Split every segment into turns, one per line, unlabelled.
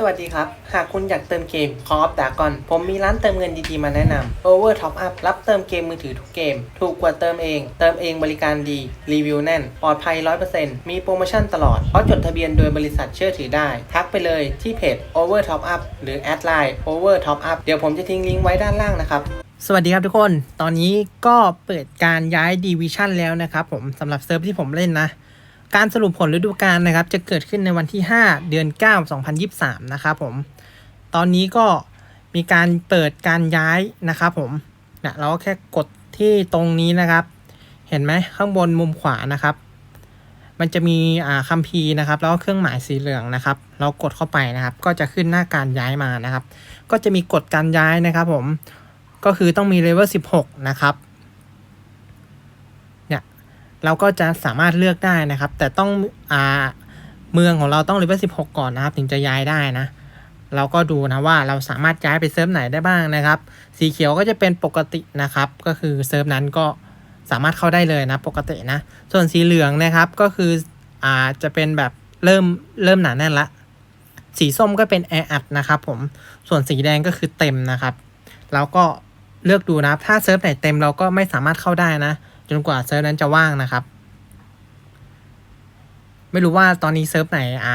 สวัสดีครับ หากคุณอยากเติมเกม Call of Dragon ผมมีร้านเติมเงินดีๆ มาแนะนำ Over Top Up รับเติมเกมมือถือทุกเกม ถูกกว่าเติมเอง เติมเองบริการดี รีวิวแน่น ปลอดภัย 100%มีโปรโมชั่นตลอด เพราะจดทะเบียนโดยบริษัทเชื่อถือได้ ทักไปเลยที่เพจ Over Top Up หรือแอดไลน์ Over Top Up เดี๋ยวผมจะทิ้งลิงก์ไว้ด้านล่างนะครับสวัสดีครับทุกคน ตอนนี้ก็เปิดการย้ายดีวิชั่นแล้วนะครับผมสำหรับเซิร์ฟที่ผมเล่นนะ การสรุปผลฤดูกาลนะครับ จะเกิดขึ้นในวันที่ 5 เดือน 9 2023 นะครับผม ตอนนี้ก็มีการเปิดการย้ายนะครับผมเนี่ยเราก็แค่กดที่ตรงนี้นะครับ เห็นไหมข้างบนมุมขวานะครับ มันจะมีอ่าคัมภีร์นะครับ แล้วก็เครื่องหมายสีเหลืองนะครับ เรากดเข้าไปนะครับ ก็จะขึ้นหน้าการย้ายมานะครับ ก็จะมีกฎการย้ายนะครับ ผมก็คือต้องมีเลเวล16 นะครับ เราก็จะสามารถเลือกได้นะครับ แต่ต้องอ่าเมืองของเราต้องเลเวล16 ก่อนนะครับ ถึงจะย้ายได้นะ เราก็ดูนะว่าเราสามารถย้ายไปเซิร์ฟไหนได้บ้างนะครับ สีเขียวก็จะเป็นปกตินะครับ ก็คือเซิร์ฟนั้นก็สามารถเข้าได้เลยนะปกตินะ ส่วนสีเหลืองนะครับก็คืออ่าจะเป็นแบบเริ่มเริ่มหนาแน่นละ สีส้มก็เป็นแออัดนะครับผม ส่วนสีแดงก็คือเต็มนะครับ แล้วก็เลือกดูนะ ถ้าเซิร์ฟไหนเต็มเราก็ไม่สามารถเข้าได้นะ จนกว่าเซิร์ฟนั้นจะว่างนะครับ ไม่รู้ว่าตอนนี้เซิร์ฟไหนอ่า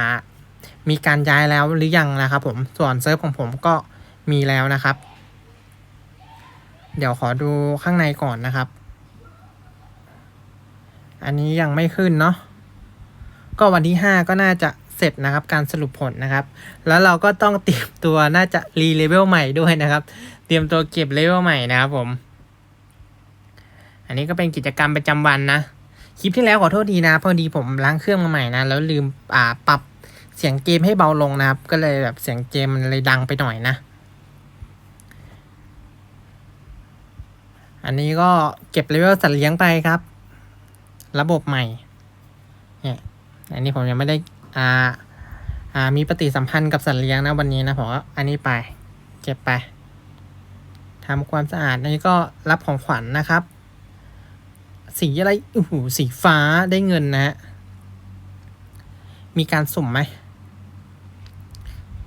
มีการย้ายแล้วหรือยังนะครับ ผมส่วนเซิร์ฟของผมก็มีแล้วนะครับ เดี๋ยวขอดูข้างในก่อนนะครับ อันนี้ยังไม่ขึ้นเนาะก็วันที่ 5 ก็น่าจะเสร็จนะครับการสรุปผลนะครับ แล้วเราก็ต้องเตรียมตัวน่าจะรีเลเวลใหม่ด้วยนะครับ เตรียมตัวเก็บเลเวลใหม่นะครับผม นนี้ก็เป็นกิจกรรมประจำวันนะ คลิปที่แล้วขอโทษทีนะ พอดีผมล้างเครื่องมาใหม่นะ แล้วลืมอ่าปรับเสียงเกมให้เบาลงนะครับ ก็เลยแบบเสียงเกมมันเลยดังไปหน่อยนะ อันนี้ก็เก็บเลเวลสัตว์เลี้ยงไปครับ ระบบใหม่เนี่ยอันนี้ผมยังไม่ได้อ่าอ่ามีปฏิสัมพันธ์กับสัตว์เลี้ยงนะวันนี้นะผมก็อันนี้ไป เก็บไปทำความสะอาดอันนี้ก็รับของขวัญนะครับ สีอะไรโอ้โหสีฟ้าได้เงินนะฮะ มีการสุ่มไหม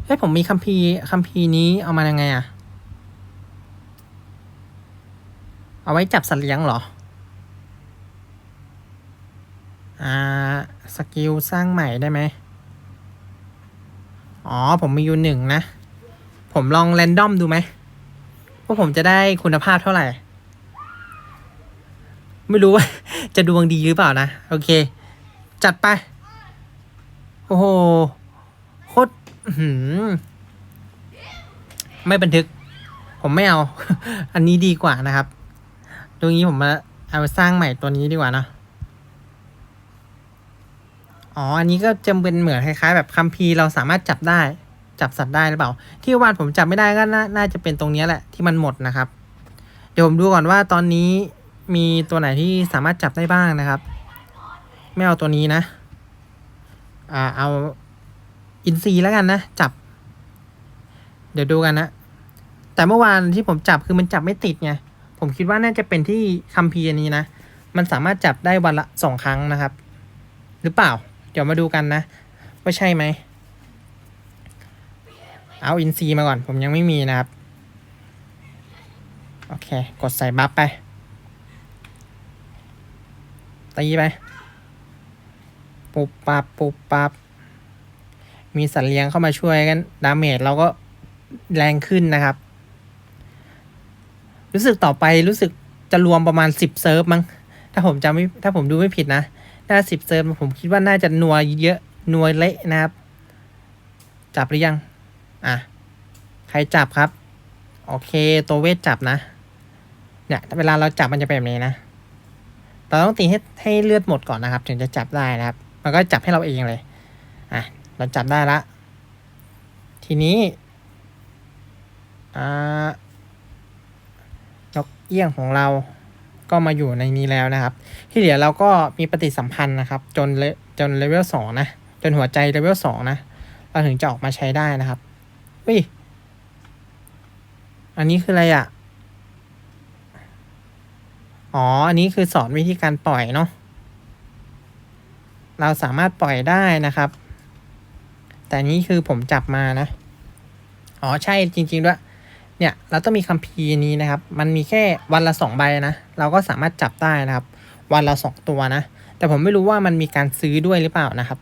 เฮ้ยผมมีคัมภีร์คัมภีร์นี้เอามายังไงอะเอาไว้จับสัตว์เลี้ยงเหรอ อ่า สกิลสร้างใหม่ได้ไหม อ๋อ ผมมีอยู่หนึ่งนะ ผมลองแรนดอมดูไหมว่าผมจะได้คุณภาพเท่าไหร่ ไม่รู้ว่า จะดวงดีหรือเปล่านะ โอเค จัดไป โอ้โหโคตรไม่บันทึก ผมไม่เอา อันนี้ดีกว่านะครับ ตรงนี้ผมมาเอาสร้างใหม่ตัวนี้ดีกว่านะอ๋อ อันนี้ก็จะเป็นเหมือนคล้ายๆ แบบคัมภีร์เราสามารถจับได้ จับสัตว์ได้หรือเปล่า ที่วานผมจับไม่ได้ก็น่าน่าจะเป็นตรงนี้แหละที่มันหมดนะครับ เดี๋ยวผมดูก่อนว่าตอนนี้ มีตัวไหนที่สามารถจับได้บ้างนะครับ ไม่เอาตัวนี้นะ อ่าเอาอินซีแล้วกันนะ จับ เดี๋ยวดูกันนะ แต่เมื่อวานที่ผมจับคือมันจับไม่ติดไงผมคิดว่าน่าจะเป็นที่คัมภีร์อันนี้นะ มันสามารถจับได้วันละสองครั้งนะครับ หรือเปล่า เดี๋ยวมาดูกันนะ ว่าใช่ไหม เอาอินซีมาก่อน ผมยังไม่มีนะครับ โอเค กดใส่บัฟไป ตีไป ปุบปับปุบปับ มีสัตว์เลี้ยงเข้ามาช่วยกัน ดาเมจเราก็แรงขึ้นนะครับ รู้สึกต่อไปรู้สึกจะรวมประมาณสิบเซิร์ฟมั้ง ถ้าผมจำไม่ถ้าผมดูไม่ผิดนะ น่าสิบเซิร์ฟผมคิดว่าน่าจะนัวเยอะนัวเละนะครับ จับหรือยัง อะ ใครจับครับ โอเค ตัวเวทจับนะ เนี่ยเวลาเราจับมันจะเป็นแบบนี้นะ เราต้องตีให้ให้เลือดหมดก่อนนะครับ ถึงจะจับได้นะครับ มันก็จับให้เราเองเลยอะเราจับได้ละ ทีนี้อ่านกเอี้ยงของเราก็มาอยู่ในนี้แล้วนะครับ ที่เหลือเราก็มีปฏิสัมพันธ์นะครับ จนเลจนเลเวลสองนะจนหัวใจเลเวลสองนะเราถึงจะออกมาใช้ได้นะครับเฮ้ยอันนี้คืออะไรอะ่ะ อ๋อ อันนี้คือสอนวิธีการปล่อยเนาะ เราสามารถปล่อยได้นะครับ แต่นี้คือผมจับมานะ อ๋อใช่จริง ๆ ด้วย เนี่ย เราต้องมีคัมภีร์นี้นะครับ มันมีแค่วันละสองใบนะ เราก็สามารถจับได้นะครับ วันละสองตัวนะ แต่ผมไม่รู้ว่ามันมีการซื้อด้วยหรือเปล่านะครับ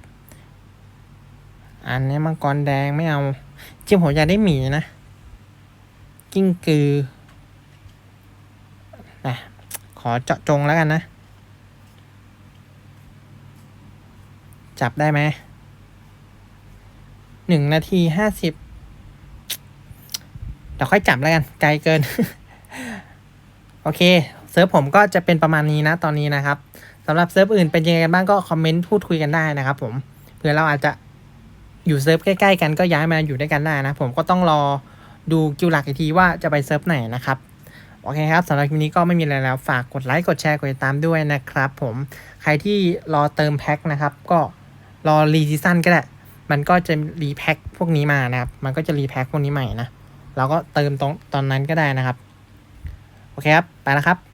อันนี้มังกรแดงไม่เอาจริงผมอยากได้หมีนะ กิ้งกือนะ อเจาะจงแล้วกันนะ จับได้ไหมหนึ่งนาทีห้าสิบเดี๋ยวค่อยจับแล้วกัน ไกลเกิน โอเค เซิร์ฟผมก็จะเป็นประมาณนี้นะตอนนี้นะครับสำหรับเซิร์ฟอื่นเป็นยังไงกันบ้างก็คอมเมนต์พูดคุยกันได้นะครับผมเผื่อเราอาจจะอยู่เซิร์ฟใกล้ๆกันก็ย้ายมาอยู่ด้วยกันได้นะ ผมก็ต้องรอดูกิวหลักอีกทีว่าจะไปเซิร์ฟไหนนะครับ โอเคครับสำหรับคลิปนี้ก็ไม่มีอะไรแล้วฝากกดไลค์กดแชร์กดติดตามด้วยนะครับผมใครที่รอเติมแพ็คนะครับ ก็รอรีซีซั่นก็ได้มันก็จะรีแพ็คพวกนี้มานะครับ มันก็จะรีแพ็คพวกนี้ใหม่นะเราก็เติมตรงตอนนั้นก็ได้นะครับ โอเคครับ ไปแล้วครับ